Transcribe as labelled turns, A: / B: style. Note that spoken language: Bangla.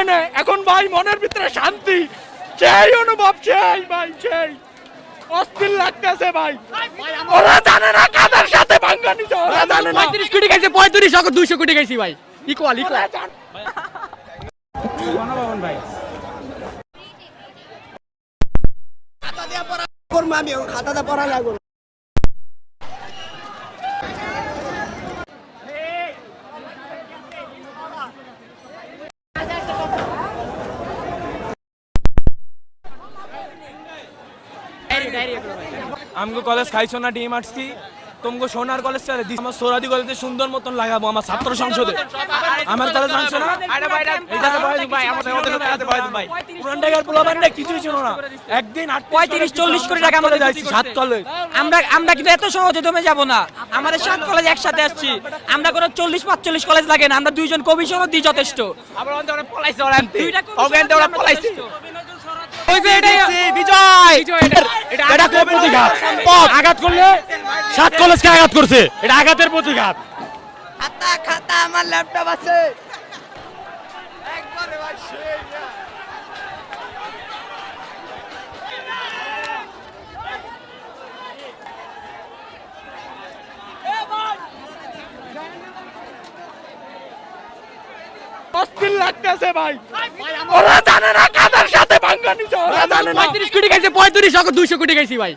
A: হয় না। এখন ভাই মনের ভিতরে শান্তি। সেই অনুভব সেই ভাই সেই। অস্থির লাগতেছে ভাই। ওরা জানে না কাদের সাথে ভাঙ্গা নিছে ওরা জানে না।
B: পঁয়ত্রিশ কোটি দুইশো কোটি খাইছি ভাই। ইকুয়াল ইকুয়াল
C: করব আমি খাতাটা পড়া লাগবো
A: আমগো কলেজ খাইছো না ডিম আটছি? তোমাকে সোনার কলেজ চালে দিস আমার সোরাদি কলেজে সুন্দর মতন লাগাবো আমার ছাত্র সংসদে। আমার কলেজ আনছো না? এটাতে বয় দিন ভাই, আমাদের- আমাদের এটাতে বয় দিন ভাই। পুরান ঢাকার পোলাপান না কিছুই ছিল না। একদিন আটত্রিশ
B: পঁয়ত্রিশ, চল্লিশ কোটি টাকা আমাদের
A: যাইছি, সাত কলেজ।
B: আমরা আমরা কিন্তু এত সহজে দমে যাব না। আমাদের সাত কলেজ একসাথে আসছি। আমরা কোনো চল্লিশ পাঁচচল্লিশ কলেজ লাগে না। আমরা দুইজন কমিশনও দিই যথেষ্ট।
A: এটা কোন প্রতিঘাত? পথ আঘাত করলে সাত কলেজকে আঘাত করছে। এটা আঘাতের প্রতিঘাত।
C: খাতা খাতা আমার ল্যাপটপ আছে।
A: অস্থির লাগতেছে ভাই। ওরা জানে না কাদের সাথে
B: পঁয়ত্রিশ কোটি খাইছে পঁয়ত্রিশ দুইশো কোটি খাইছি ভাই।